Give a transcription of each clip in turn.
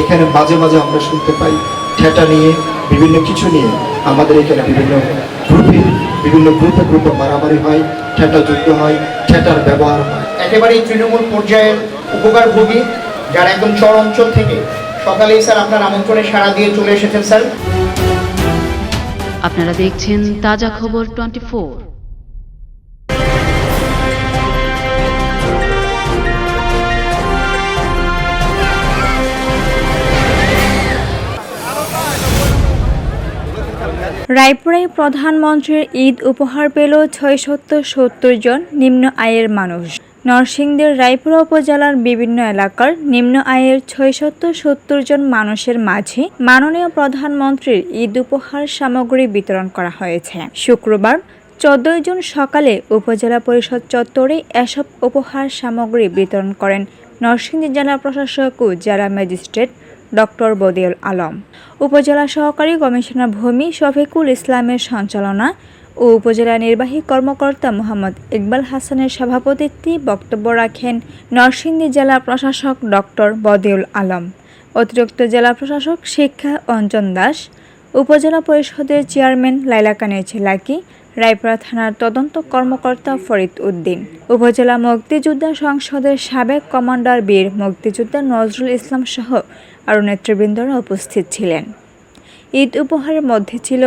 এখানে মাঝে মাঝে আমরা শুনতে পাই ঠেটা নিয়ে, বিভিন্ন কিছু নিয়ে। আমাদের এখানে বিভিন্ন গ্রুপে বিভিন্ন গ্রুপে গ্রুপে মারামারি হয়, ঠেটা যুদ্ধ হয়, ঠেটার ব্যবহার হয়। একেবারেই তৃণমূল পর্যায়ের উপকারভোগী, যারা একদম চর অঞ্চল থেকে। সকালেই স্যার আপনার আমন্ত্রণে সাড়া দিয়ে চলে এসেছেন, স্যার। আপনারা দেখছেন তাজা খবর টোয়েন্টি রায়পুরায় প্রধানমন্ত্রীর ঈদ উপহার পেল ছয়শত সত্তর জন নিম্ন আয়ের মানুষ। নরসিংদীর রায়পুরা উপজেলার বিভিন্ন এলাকার নিম্ন আয়ের ছয়শত সত্তর জন মানুষের মাঝে মাননীয় প্রধানমন্ত্রীর ঈদ উপহার সামগ্রী বিতরণ করা হয়েছে। শুক্রবার চোদ্দই জুন সকালে উপজেলা পরিষদ চত্বরে এসব উপহার সামগ্রী বিতরণ করেন নরসিংদী জেলা প্রশাসক ও জেলা ম্যাজিস্ট্রেট ডক্টর বদিউল আলম। উপজেলা সহকারী কমিশনার ভূমি শফিকুল ইসলামের সঞ্চালনা ও উপজেলা নির্বাহী কর্মকর্তা মোহাম্মদ ইকবাল হাসানের সভাপতিত্বে বক্তব্য রাখেন নরসিংদী জেলা প্রশাসক ডক্টর বদিউল আলম। অতিরিক্ত জেলা প্রশাসক শিক্ষা অঞ্জন দাস। উপজেলা পরিষদের চেয়ারম্যান লাইলা কানের ছেলাকি রায়পুরা থানার তদন্ত কর্মকর্তা ফরিদ উদ্দিন। উপজেলা মুক্তিযোদ্ধা সংসদের সাবেক কমান্ডার বীর মুক্তিযোদ্ধা নজরুল ইসলাম সহ আরও নেতৃবৃন্দরা উপস্থিত ছিলেন। ঈদ উপহারের মধ্যে ছিল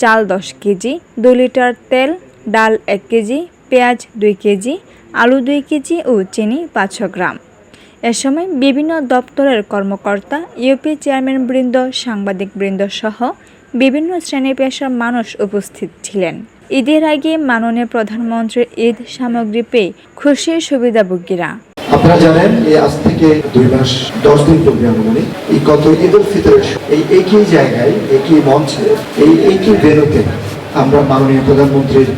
চাল দশ কেজি, দু লিটার তেল, ডাল এক কেজি, পেঁয়াজ দুই কেজি, আলু দুই কেজি ও চিনি পাঁচশো গ্রাম। এ সময় বিভিন্ন দপ্তরের কর্মকর্তা, ইউপি চেয়ারম্যান বৃন্দ, সাংবাদিক বৃন্দ সহ বিভিন্ন শ্রেণি পেশার মানুষ উপস্থিত ছিলেন। ঈদের আগে মাননীয় প্রধানমন্ত্রীর ঈদ সামগ্রী পেয়ে খুশির সুবিধাভোগীরা। আপনারা জানেন এই আজ থেকে দুই মাস, দশ দিন পূর্বে আনুমানিক, এই গত ঈদ উল ফিতরের এই একই জায়গায়, একই মঞ্চে, এই একই ভেনুতে আমরা মাননীয় প্রধানমন্ত্রীর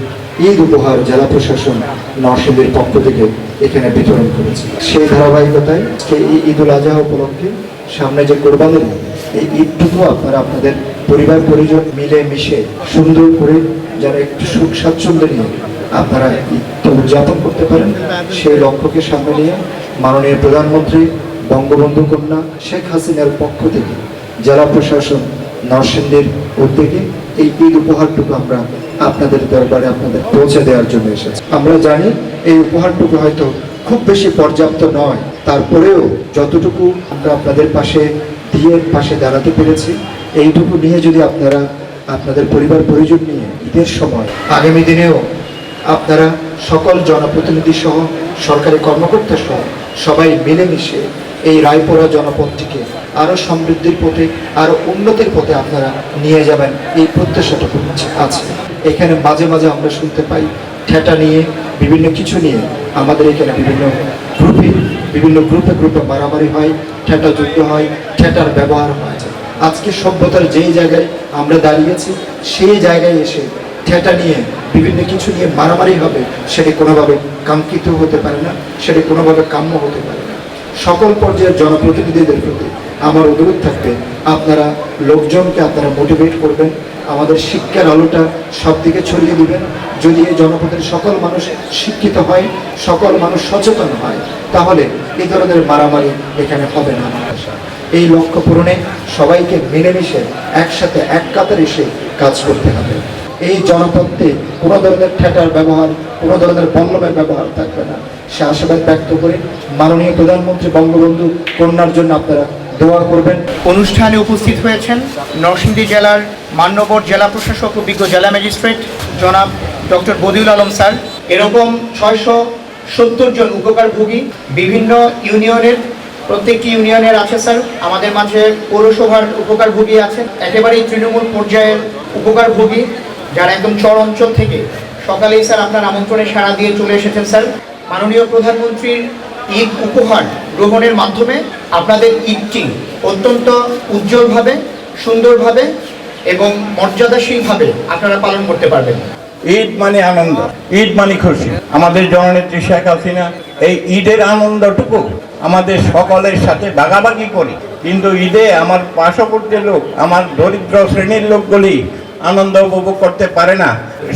ঈদ উপহার জেলা প্রশাসন নরসিংদীর পক্ষ থেকে এখানে বিতরণ করেছি। সেই ধারাবাহিকতায় এই ঈদ উল আজহা উপলক্ষে সামনে যে কোরবানির এই ঈদটুকু আপনারা আপনাদের পরিবার পরিজন মিলে মিশে সুন্দর করে যারা একটু সুখ স্বাচ্ছন্দ্য নিয়ে আপনারা ঈদটা উদযাপন করতে পারেন। সেই লক্ষ্যকে সামনে নিয়ে মাননীয় প্রধানমন্ত্রী, বঙ্গবন্ধু কন্যা শেখ হাসিনার পক্ষ থেকে জেলা প্রশাসন নরসিংদীর উদ্যোগে এই ঈদ উপহারটুকু আমরা আপনাদের দরবারে আপনাদের পৌঁছে দেওয়ার জন্য এসেছি। আমরা জানি এই উপহারটুকু হয়তো খুব বেশি পর্যাপ্ত নয়, তারপরেও যতটুকু আমরা আপনাদের পাশে দিয়ে পাশে দাঁড়াতে পেরেছি এইটুকু নিয়ে যদি আপনারা আপনাদের পরিবার পরিজন নিয়ে ঈদের সময়, আগামী দিনেও আপনারা সকল জনপ্রতিনিধি সহ, সরকারি কর্মকর্তা সহ সবাই মিলেমিশে এই রায়পুরা জনপদটিকে আরও সমৃদ্ধির পথে আরও উন্নতির পথে আপনারা নিয়ে যাবেন এই প্রত্যাশাটুকু আছে। এখানে মাঝে মাঝে আমরা শুনতে পাই ঠেটা নিয়ে, বিভিন্ন কিছু নিয়ে। আমাদের এখানে বিভিন্ন গ্রুপে বিভিন্ন গ্রুপে গ্রুপে মারামারি হয়, ঠেটা যুদ্ধ হয়, ঠেটার ব্যবহার হয়। আজকে সভ্যতার যেই জায়গায় আমরা দাঁড়িয়েছি, সেই জায়গায় এসে ঠেটা নিয়ে, বিভিন্ন কিছু নিয়ে মারামারি হবে, সেটি কোনোভাবে কাঙ্ক্ষিত হতে পারে না, সেটি কোনোভাবে কাম্য হতে পারে না। সকল পর্যায়ের জনপ্রতিনিধিদের প্রতি আমার অনুরোধ থাকবে, আপনারা লোকজনকে আপনারা মোটিভেট করবেন, আমাদের শিক্ষার আলোটা সব দিকে ছড়িয়ে দিবেন। যদি এই জনপদের সকল মানুষ শিক্ষিত হয়, সকল মানুষ সচেতন হয়, তাহলে এই ধরনের মারামারি এখানে হবে না আমার আশা। এই লক্ষ্য পূরণে সবাইকে মিলেমিশে একসাথে এক কাতার এসে কাজ করতে হবে। এই জনপদে কোনো ধরনের ঠেটার ব্যবহার, কোনো ধরনের বল্লমের ব্যবহার থাকবে না। সে আশাবাদ ব্যক্ত করে মাননীয় প্রধানমন্ত্রী বঙ্গবন্ধু কন্যার জন্য আপনারা দোয়া করবেন। অনুষ্ঠানে উপস্থিত হয়েছেন নরসিংদী জেলার মান্যবর জেলা প্রশাসক ও বিজ্ঞ জেলা ম্যাজিস্ট্রেট জনাব ডক্টর বদিউল আলম স্যার। এরকম ছয়শো সত্তর জন উপকারভোগী বিভিন্ন ইউনিয়নের প্রত্যেকটি ইউনিয়নের আছে, স্যার। আমাদের মাঝে পৌরসভার উপকারভোগী আছেন। একেবারেই তৃণমূল পর্যায়ের উপকারভোগী, যারা একদম চর অঞ্চল থেকে। সকালেই, স্যার, আপনার আমন্ত্রণে সাড়া দিয়ে চলে এসেছেন, স্যার। মাননীয় প্রধানমন্ত্রীর ঈদ উপহার গ্রহণের মাধ্যমে আপনাদের ঈদটি অত্যন্ত উজ্জ্বলভাবে, সুন্দরভাবে এবং মর্যাদাশীলভাবে আপনারা পালন করতে পারবেন। ঈদ মানে আনন্দ, ঈদ মানে খুশি। আমাদের জননেত্রী শেখ হাসিনা এই ঈদের আনন্দটুকু আমাদের সকলের সাথে ভাগাভাগি করি। কিন্তু ঈদে আমার পার্শ্ববর্তী লোক, আমার দরিদ্র শ্রেণির লোকগুলি আনন্দ উপভোগ করতে পারে না,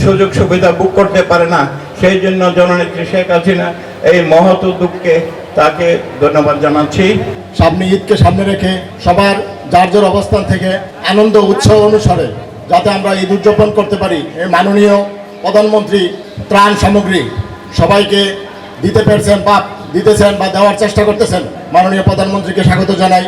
সুযোগ সুবিধা বুক করতে পারে না। সেই জন্য জননেত্রী শেখ হাসিনা এই মহৎ উদ্যোগকে তাকে ধন্যবাদ জানাচ্ছি। সামনে ঈদকে সামনে রেখে সবার যার যার অবস্থান থেকে আনন্দ উৎসব অনুসারে যাতে আমরা ঈদ উদযাপন করতে পারি, এই মাননীয় প্রধানমন্ত্রী ত্রাণ সামগ্রী সবাইকে দিতে পেরেছেন বা দিতেছেন বা দেওয়ার চেষ্টা করতেছেন। মাননীয় প্রধানমন্ত্রীকে স্বাগত জানাই।